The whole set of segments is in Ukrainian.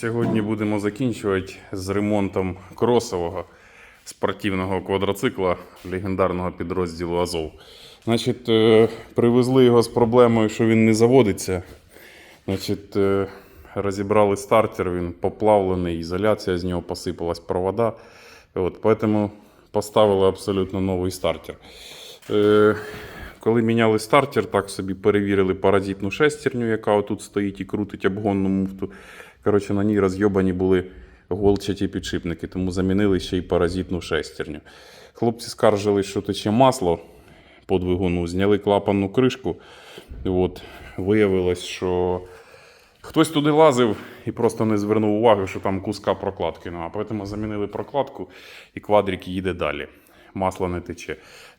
Сьогодні будемо закінчувати з ремонтом кросового спортивного квадроцикла легендарного підрозділу Азов. Значить, е, привезли його з проблемою, що він не заводиться. Значить, е, розібрали стартер, він поплавлений, ізоляція з нього посипалась провода. От, поэтому поставили абсолютно новий стартер. Коли міняли стартер, так собі перевірили паразитну шестерню, яка отут стоїть і крутить обгонну муфту. Коротше, на ній розйобані були голчаті підшипники, тому замінили ще й паразитну шестерню. Хлопці скаржили, що тече масло по двигуну, зняли клапанну кришку. От, виявилось, що хтось туди лазив і просто не звернув уваги, що там куска прокладки. Ну, а тому замінили прокладку і квадрик їде далі. Масло не тече.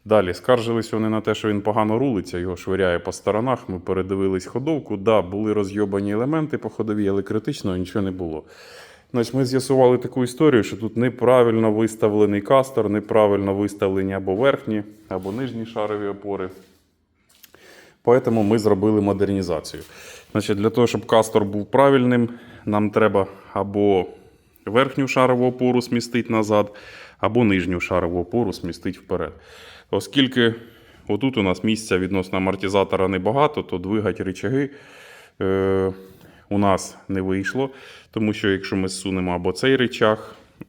Далі скаржились вони на те, що він погано рулиться, його швиряє по сторонах. Ми передивились ходовку. Да, були розйобані елементи по ходовій, але критичного нічого не було. Значить, ми з'ясували таку історію, що тут неправильно виставлений кастор, неправильно виставлені або верхні, або нижні шарові опори. Поэтому ми зробили модернізацію. Значить, для того, щоб кастор був правильним, нам треба або верхню шарову опору смістити назад, або нижню шарову опору смістити вперед. Оскільки отут у нас місця відносно амортизатора небагато, то двигати рычаги е, у нас не вийшло. Тому що якщо ми зсунемо або цей рычаг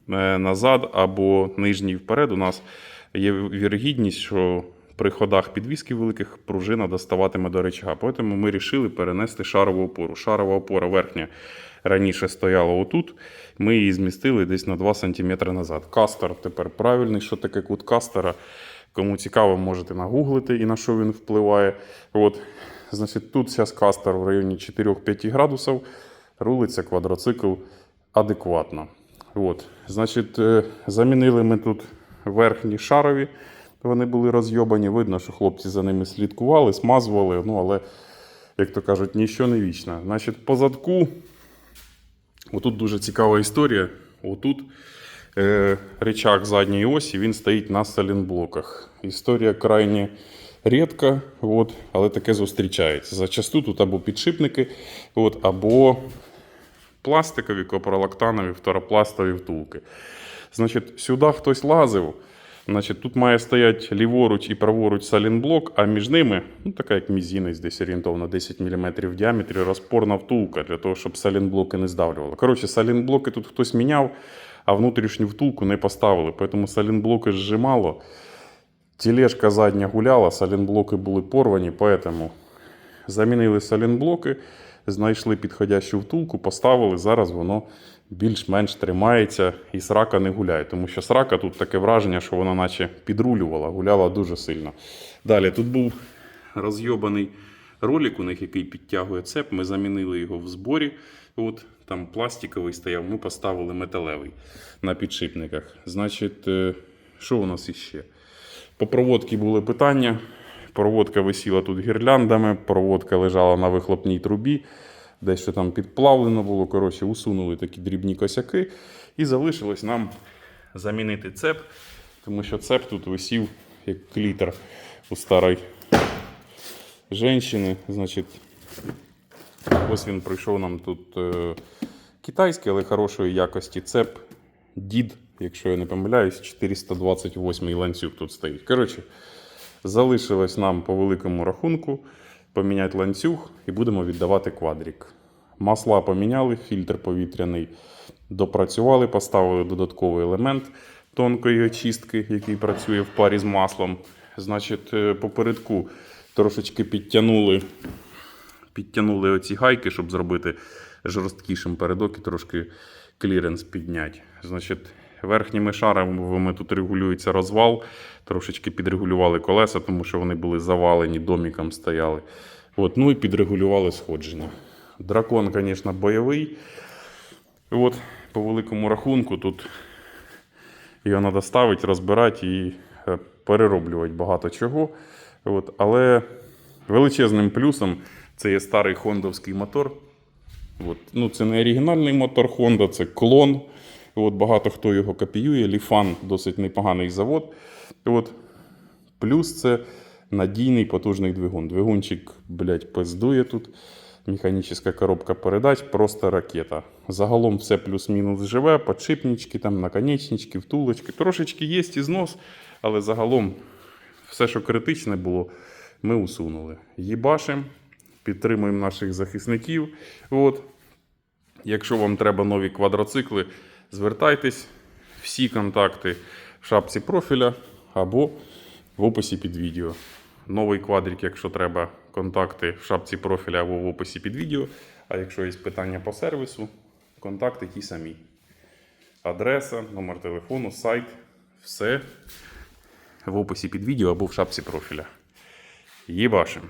е, назад, або нижній вперед, у нас є вірогідність, що при ходах підвіски великих пружина доставатиме до речага. Тому ми вирішили перенести шарову опору. Шарова опора верхня раніше стояла отут. Ми її змістили десь на 2 см назад. Кастер тепер правильний. Що таке кут кастера? Кому цікаво, можете нагуглити і на що він впливає. От, значить, тут зараз кастер в районі 4-5 градусів. Рулиться квадроцикл адекватно. От, значить, е, замінили ми тут верхні шарові. Вони були розйобані. Видно, що хлопці за ними слідкували, смазували. Ну, але, як то кажуть, нічого не вічно. Значить, по задку, отут дуже цікава історія. Отут рычаг задньої осі він стоїть на салінблоках. Історія крайне рідка, от, але таке зустрічається. Зачасту тут або підшипники, от, або пластикові, копролактанові, второпластові втулки. Значить, сюди хтось лазив. Значить, тут має стояти ліворуч і праворуч салінблок, а між ними, ну така як мізінець, десь орієнтовно 10 мм в діаметрі, розпорна втулка для того, щоб салінблоки не здавлювали. Коротше, салінблоки тут хтось міняв, а внутрішню втулку не поставили. Тому салінблоки зжимало. Тележка задня гуляла, салінблоки були порвані, поэтому замінили салінблоки, знайшли підходящу втулку, поставили. Зараз воно більш-менш тримається і срака не гуляє. Тому що срака тут таке враження, що вона наче підрулювала, гуляла дуже сильно. Далі тут був розйобаний ролик, у них який підтягує цеп. Ми замінили його в зборі. От там пластиковий стояв, ми поставили металевий на підшипниках. Значить, е, що у нас іще? По проводці були питання. Проводка висіла тут гірляндами, проводка лежала на вихлопній трубі, дещо там підплавлено було. Коротше, усунули такі дрібні косяки. І залишилось нам замінити цеп, тому що цеп тут висів як клітер у старої жінки. Значить, ось він прийшов нам тут е, китайський, але хорошої якості цеп. Дід, якщо я не помиляюсь, 428 ланцюг тут стоїть. Коротше, залишилось нам по великому рахунку поміняти ланцюг і будемо віддавати квадрик. Масла поміняли, фільтр повітряний допрацювали, поставили додатковий елемент тонкої очистки, який працює в парі з маслом. Значить, е, попередку трошечки підтягнули, підтягнули оці гайки, щоб зробити жорсткішим передок і трошки кліренс підняти. Значить, верхніми шарами тут регулюється розвал. Трошечки підрегулювали колеса, тому що вони були завалені, доміком стояли. От, ну і підрегулювали сходження. Дракон, звісно, бойовий. От, по великому рахунку, тут його треба ставити, розбирати і е, перероблювати багато чого. От, але величезним плюсом це є старий хондовський мотор. От. Ну, це не оригінальний мотор Honda, це клон. От, багато хто його копіює. Ліфан досить непоганий завод. От. Плюс це надійний потужний двигун. Двигунчик, блядь, пиздує тут. механічна коробка передач, просто ракета. Загалом все плюс-мінус живе, подшипнички, там, наконечнички, втулочки. Трошечки є ізнос, але загалом все, що критичне було, ми усунули. Їбашим, підтримуємо наших захисників. От. Якщо вам треба нові квадроцикли, звертайтесь. Всі контакти в шапці профіля або в описі під відео. Новий квадрик, якщо треба, контакти в шапці профіля або в описі під відео. А якщо є питання по сервісу, контакти ті самі. Адреса, номер телефону, сайт, все в описі під відео або в шапці профіля. Єбашим!